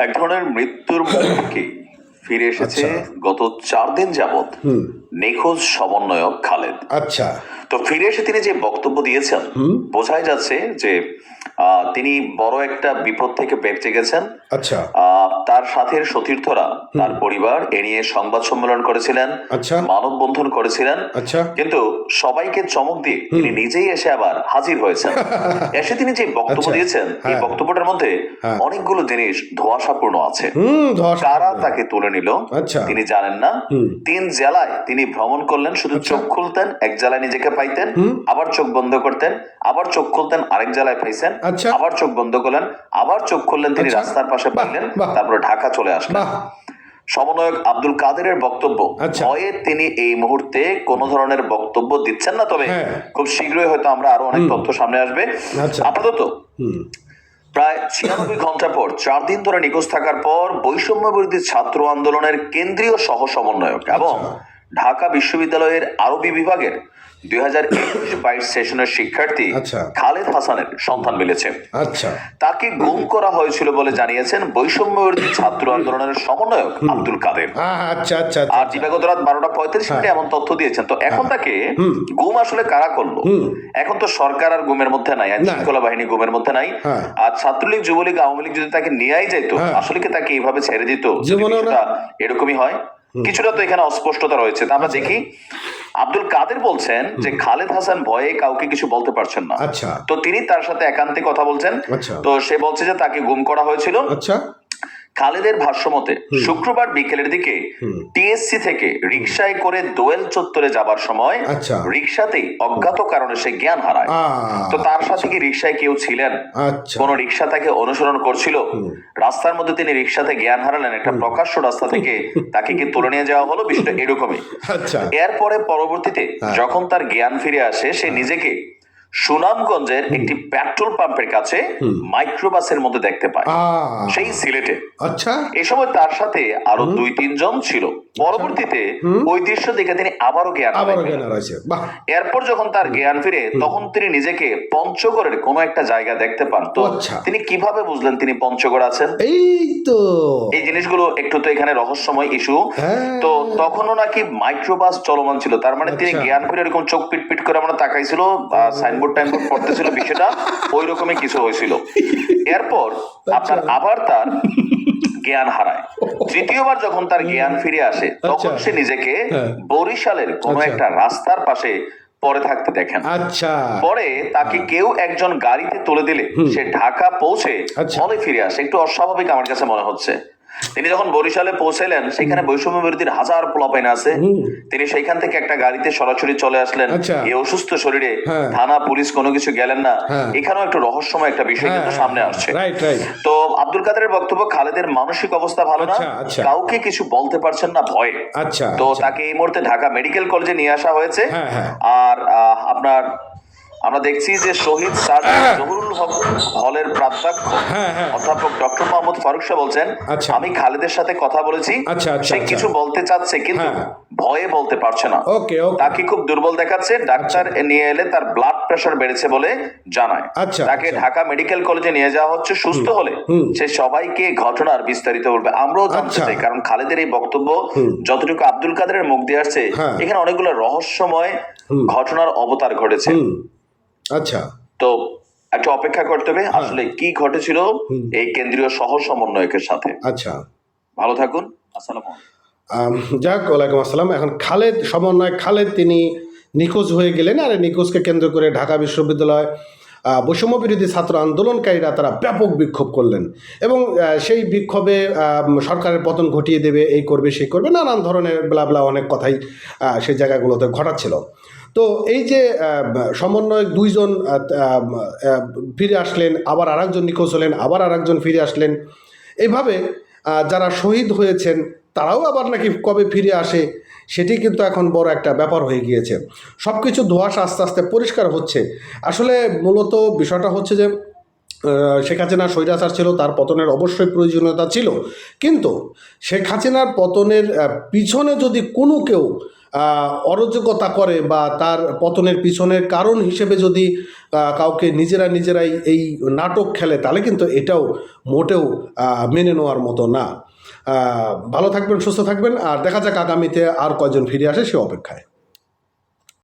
এক ধরনের মৃত্যুর মুখ থেকে ফিরে এসেছে আচ্ছা। গত চার দিন যাবৎ নিখোঁজ সমন্বয়ক খালেদ। আচ্ছা। তো ফিরে এসে তিনি যে বক্তব্য দিয়েছেন বোঝাই যাচ্ছে যে তিনি বড় একটা বিপদ থেকে বেঁচে গেছেন। আচ্ছা। তার সাথের সতীর্থরা তার পরিবার এ নিয়ে সংবাদ সম্মেলন করেছিলেন আচ্ছা। মানববন্ধন করেছিলেন। আচ্ছা। কিন্তু সবাইকে চমক দিয়ে তিনি নিজেই এসে আবার হাজির হয়েছেন। এসে তিনি যে বক্তব্য আচ্ছা, দিয়েছেন এই হ্যাঁ। বক্তব্যটার মধ্যে হ্যাঁ। অনেকগুলো জিনিস ধোঁয়াশাপূর্ণ আছে। কারা তাকে তুলে নিল তিনি জানেন না। তিন জেলায় তিনি ভ্রমণ করলেন শুধু। চোখ খুলতেন এক জেলায় নিজেকে পাইতেন আবার চোখ বন্ধ করতেন আবার চোখ খুলতেন আরেক জেলায় পাইছেন। আচ্ছা। আবার চোখ বন্ধ করলেন আবার চোখ খুললেন তিনি আচ্ছা। রাস্তার পাশে বাহ, পাইলেন তারপরে ঢাকা চলে আসলেন সমন্বয়ক আব্দুল কাদেরের বক্তব্য আচ্ছা। ভয়ে তিনি এই মুহূর্তে কোন ধরনের বক্তব্য দিচ্ছেন না তবে হ্যাঁ। খুব শীঘ্রই হয়তো আমরা আরও অনেক তথ্য সামনে আসবে আচ্ছা। আপাতত প্রায় ছিয়ানব্বই ঘণ্টা পর চার দিন ধরে নিখোঁজ থাকার পর বৈষম্য বিরোধী ছাত্র আন্দোলনের কেন্দ্রীয় সহ সমন্বয়ক এবং। ঢাকা বিশ্ববিদ্যালয়ের আরবি বিভাগের দুই হাজার একুশ বাইশ সেশনের শিক্ষার্থী আচ্ছা। খালেদ হাসানের সন্ধান মিলেছে। আচ্ছা। তাকে গুম করা হয়েছিল বলে জানিয়েছেন বৈষম্য বিরোধী ছাত্র আন্দোলনের সমন্বয়ক আব্দুল কাদের। হ্যাঁ আচ্ছা আর দিবাগত রাত বারোটা পঁয়ত্রিশ মিনিটে এমন তথ্য দিয়েছেন। তো এখন তাকে গুম আসলে কারা করল? এখন তো সরকার আর গুমের মধ্যে নাই না। শৃঙ্খলা বাহিনী গুমের মধ্যে নাই। হ্যাঁ। আর ছাত্রলীগ যুবলীগ আওয়ামী লীগ যদি তাকে নিয়েই যেত হ্যাঁ। আসলে কি তাকে এইভাবে ছেড়ে দিত? এরকমই হয়? কিছুটা তো এখানে অস্পষ্টতা রয়েছে। তা আমরা আচ্ছা। দেখি আব্দুল কাদের বলছেন যে খালেদ হাসান ভয়ে কাউকে কিছু বলতে পারছেন না। আচ্ছা। তো তিনি তার সাথে একান্তে কথা বলছেন। আচ্ছা। তো সে বলছে যে তাকে গুম করা হয়েছিল। আচ্ছা। খালেদের ভাষ্যমতে শুক্রবার বিকেলের দিকে টিএসসি থেকে রিকশায় করে দোয়েল চত্বরে যাবার সময় আচ্ছা। রিকশাতেই অজ্ঞাত কারণে সে জ্ঞান হারায়। তো তার সাথে কি রিকশায় কেউ ছিলেন? আচ্ছা। কোন রিকশা তাকে অনুসরণ করছিল? রাস্তার মধ্যে তিনি রিকশাতে জ্ঞান হারালেন একটা প্রকাশ্য রাস্তা থেকে তাকে কি তুলে নিয়ে যাওয়া হলো? বিষয়টা এরকমই। আচ্ছা। এরপরে পরবর্তীতে হ্যাঁ। যখন তার জ্ঞান ফিরে আসে সে নিজেকে সুনামগঞ্জের একটি পেট্রোল পাম্পের কাছে মাইক্রোবাসের মধ্যে দেখতে পায়। সেই সিলেটে। আচ্ছা। এ সময় তার সাথে আরও দুই তিনজন ছিল। পরবর্তীতে ওই দৃশ্য দেখে তিনি আবারও জ্ঞান এরপর যখন তার জ্ঞান ফিরে তখন তিনি নিজেকে পঞ্চগড়ের কোন একটা জায়গা দেখতে পান। তো আচ্ছা। তিনি কীভাবে বুঝলেন তিনি পঞ্চগড় আছেন? এই তো এই জিনিসগুলো একটু তো এখানে রহস্যময় ইস্যু। হ্যাঁ। তো তখনও নাকি মাইক্রোবাস চলমান ছিল। তার মানে তিনি আচ্ছা। জ্ঞান ফিরে এরকম চোখ পিট পিট করে আমরা তাকাইছিল সাইনবোর্ড টাইনবোর্ড পড়তেছিল বিষয়টা ওই রকমই কিছু হয়েছিল এরপর আপনার আচ্ছা। আবার তার জ্ঞান হারায় তৃতীয়বার যখন তার জ্ঞান ফিরে আসে তখন আচ্ছা। সে নিজেকে হ্যাঁ। বরিশালের কোন আচ্ছা। একটা রাস্তার পাশে পরে থাকতে দেখেন আচ্ছা পরে তাকে কেউ একজন গাড়িতে তুলে দিলে সে ঢাকা পৌঁছে। ফিরে আসে একটু অস্বাভাবিক আমার কাছে মনে হচ্ছে তিনি যখন বরিশালে পৌঁছাইলেন সেখানে বৈষম্য বিরোধীর হাজার পোলাপাইন আছে তিনি সেইখান থেকে একটা গাড়িতে সরাসরি চলে আসলেন আচ্ছা। এই অসুস্থ শরীরে হ্যাঁ। থানা পুলিশ কোনো কিছু গেলেন না হ্যাঁ। এখানেও একটু রহস্যময় একটা বিষয় কিন্তু সামনে আসছে তো আব্দুল কাদেরের বক্তব্য খালেদের মানসিক অবস্থা ভালো না আচ্ছা, আচ্ছা। কাউকে কিছু বলতে পারছেন না ভয়ে তো। তাকে এই মুহূর্তে ঢাকা মেডিকেল কলেজে নিয়ে আসা হয়েছে হ্যাঁ, হ্যাঁ। আর আপনার আমরা দেখছি যে শহীদ সার্জন জহুরুল হক হলের প্রাধ্যাপক হ্যাঁ, হ্যাঁ। অধ্যাপক ডক্টর মোহাম্মদ ফারুক শাহ বলছেন আচ্ছা। আমি খালেদের সাথে কথা বলেছি আচ্ছা, আচ্ছা, সে। কিছু বলতে চাচ্ছে কিন্তু হ্যাঁ। ভয়ে বলতে পারছে না তাকে খুব দুর্বল দেখাচ্ছে ডাক্তার নিয়ে এলে তার ব্লাড প্রেশার বেড়েছে বলে জানায় তাকে। ঢাকা মেডিকেল কলেজে নিয়ে যাওয়া হচ্ছে সুস্থ হলে সে সবাইকে ঘটনার বিস্তারিত বলবে আমরাও জানতে। চাই কারণ খালেদের এই বক্তব্য যতটুকু আব্দুল কাদেরের মুখ দিয়ে আসছে হ্যাঁ। এখানে অনেকগুলো রহস্যময় ঘটনার অবতার ঘটেছে আচ্ছা। তো একটু অপেক্ষা করতে হবে আসলে কি ঘটেছিল এই কেন্দ্রীয় সহ সমন্বয়কের সাথে? আচ্ছা। ভালো থাকুন আসসালাম যাক ওয়ালাইকুম আসসালাম। এখন খালেদ সমন্বয় খালেদ তিনি নিখোঁজ হয়ে গেলেন আর নিখোঁজকে কেন্দ্র করে ঢাকা বিশ্ববিদ্যালয় বৈষম্য বিরোধী ছাত্র আন্দোলনকারীরা তারা ব্যাপক বিক্ষোভ করলেন। এবং সেই বিক্ষোভে সরকারের পতন ঘটিয়ে দেবে, এই করবে, সেই করবে, নানান ধরনের ব্লা অনেক কথাই সেই জায়গাগুলোতে ঘটাচ্ছিল। তো এই যে সমন্বয়ক দুইজন ফিরে আসলেন, আবার আরেকজন নিখোঁজ হলেন, আবার আরেকজন ফিরে আসলেন। এইভাবে যারা শহীদ হয়েছেন, তারাও আবার নাকি কবে ফিরে আসে? সেটি কিন্তু এখন বড় একটা ব্যাপার হয়ে গিয়েছে। সব কিছু ধোঁয়াশা আস্তে আস্তে পরিষ্কার হচ্ছে। আসলে মূলত বিষয়টা হচ্ছে যে শেখ হাসিনা স্বৈরাচার ছিল, তার পতনের অবশ্যই প্রয়োজনীয়তা ছিল। কিন্তু শেখ হাসিনার পতনের পিছনে যদি কোনো কেউ অরাজকতা করে বা তার পতনের পিছনের কারণ হিসেবে যদি কাউকে নিজেরা নিজেরাই এই নাটক খেলে, তাহলে কিন্তু এটাও মোটেও মেনে নেওয়ার মতো না। ভালো থাকবেন সুস্থ থাকবেন আর দেখা যাক আগামীতে আর কয়জন ফিরে আসে সে অপেক্ষায়।